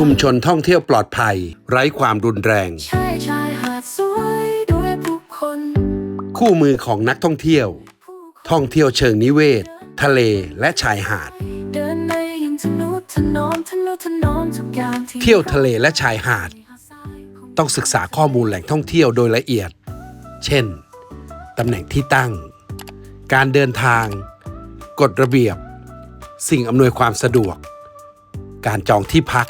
ชุมชนท่องเที่ยวปลอดภัย ไร้ความรุนแรง ใช่ชายหาดสวยด้วยผู้คนคู่มือของนักท่องเที่ยวผู้คนท่องเที่ยวเชิงนิเวศ ทะเลและชายหาด เดินในยิ่งทะนุถนอมทะนุถนอมทุกอย่างที่เที่ยวทะเลและชายหาด ต้องศึกษาข้อมูลแหล่งท่องเที่ยวโดยละเอียด เช่น ตำแหน่งที่ตั้ง การเดินทาง กฎระเบียบ สิ่งอำนวยความสะดวก การจองที่พัก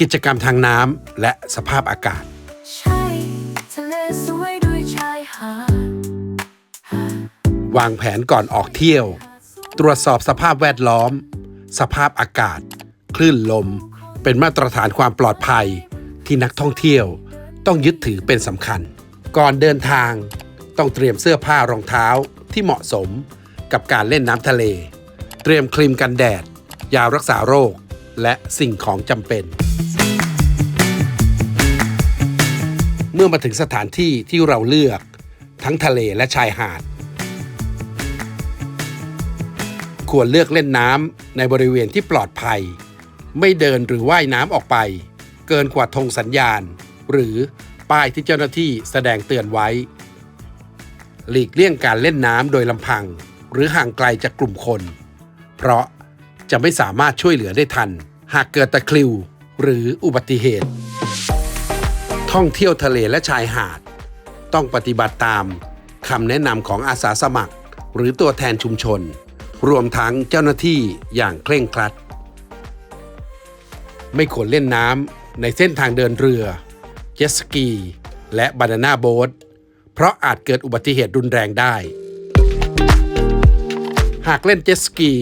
กิจกรรมทางน้ำและสภาพอากาศ ใช่ทะเลสวยด้วยชายหาดวางแผนก่อนออกเที่ยว ตรวจสอบสภาพแวดล้อม สภาพอากาศ คลื่นลม เป็นมาตรฐานความปลอดภัย ที่นักท่องเที่ยวต้องยึดถือเป็นสำคัญ ก่อนเดินทาง ต้องเตรียมเสื้อผ้ารองเท้าที่เหมาะสมกับการเล่นน้ำทะเล เตรียมครีมกันแดด ยารักษาโรค และสิ่งของจำเป็น มื่อมาถึงสถานที่ที่เราเลือกทั้งทะเลและชายหาด ควรเลือกเล่นน้ำในบริเวณที่ปลอดภัย ไม่เดินหรือว่ายน้ำออกไป เกินกว่าธงสัญญาณ หรือป้ายที่เจ้าหน้าที่แสดงเตือนไว้ หลีกเลี่ยงการเล่นน้ำโดยลำพัง หรือห่างไกลจากกลุ่มคน เพราะจะไม่สามารถช่วยเหลือได้ทัน หากเกิดตะคริว หรืออุบัติเหตุ ท่องเที่ยวทะเลและชายหาด ต้องปฏิบัติตามคำแนะนำของอาสาสมัคร หรือตัวแทนชุมชน รวมทั้งเจ้าหน้าที่อย่างเคร่งครัด ไม่ควรเล่นน้ำในเส้นทางเดินเรือ เจ็ตสกี และบานาน่าโบ๊ทเพราะอาจเกิดอุบัติเหตุรุนแรงได้ หากเล่นเจ็ตสกี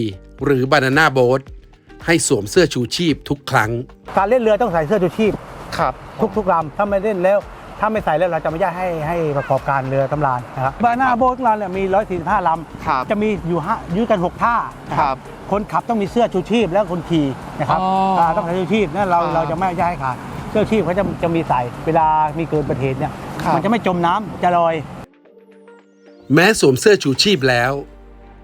หรือบานาน่าโบ๊ทให้สวมเสื้อชูชีพทุกครั้ง การเล่นเรือต้องใส่เสื้อชูชีพ ครับ ทุกทุกลำถ้าไม่เล่นแล้ว ถ้าไม่ใส่แล้วเราจะไม่ได้ให้ให้ประกอบการเรือตำรานนะครับบาหน้าโบ๊ทของเราเนี่ยมี 145ลครับำจะมีอยู่ห้ายืดกัน 6 ท่านะครับคนขับต้องมีเสื้อชูชีพแล้วคนขี่นะครับอ๋ออ่าต้องใส่ชูชีพนั่นเราอ่าเราจะไม่ให้ขาดเสื้อชูชีพเขาจะจะมีใส่เวลามีเกิดอุบัติเหตุเนี่ยครับ มันจะไม่จมน้ำจะลอย แม้สวมเสื้อชูชีพแล้ว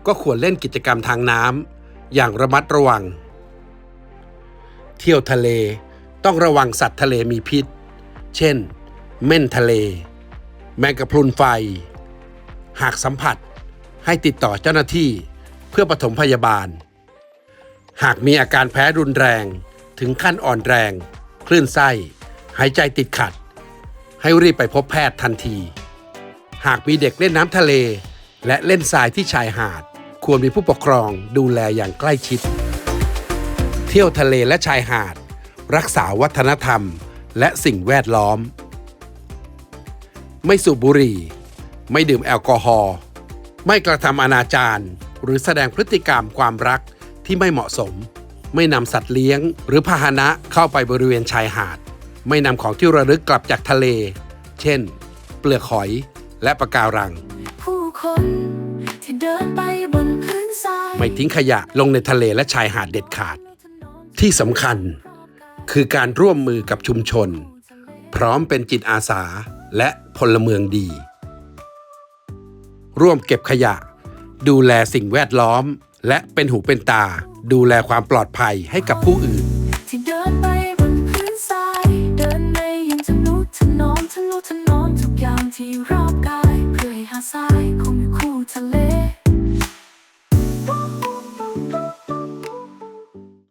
ก็ควรเล่นกิจกรรมทางน้ำอย่างระมัดระวัง เที่ยวทะเล ต้องระวังสัตว์ทะเลมีพิษ เช่น เม่นทะเล แมงกะพรุนไฟ หากสัมผัสให้ติดต่อเจ้าหน้าที่เพื่อปฐมพยาบาล หากมีอาการแพ้รุนแรงถึงขั้นอ่อนแรง คลื่นไส้ หายใจติดขัด ให้รีบไปพบแพทย์ทันที หากมีเด็กเล่นน้ำทะเล และเล่นทรายที่ชายหาด ควรมีผู้ปกครองดูแลอย่างใกล้ชิด เที่ยวทะเลและชายหาด รักษาวัฒนธรรม และสิ่งแวดล้อม ไม่สูบบุหรี่ ไม่ดื่มแอลกอฮอล์ไม่กระทำอนาจารหรือแสดงพฤติกรรมความรักที่ไม่เหมาะสม ไม่นำสัตว์เลี้ยง หรือพาหนะเข้าไปบริเวณชายหาด ไม่นำของที่ระลึกกลับจากทะเล เช่น เปลือกหอยและปะการัง ผู้คนที่เดินไปบนพื้นทรายไม่ทิ้งขยะลงในทะเลและชายหาดเด็ดขาด ที่สำคัญ คือการร่วมมือกับชุมชน พร้อมเป็นจิตอาสาและพลเมืองดี ร่วมเก็บขยะ ดูแลสิ่งแวดล้อม และเป็นหูเป็นตา ดูแลความปลอดภัยให้กับผู้อื่น ที่เดินไปบนพื้นทราย เดินในยิ่งทะนุถนอมทะนุถนอมทุกอย่างที่รอบกาย เพื่อให้หาทรายคงอยู่คู่ทะเล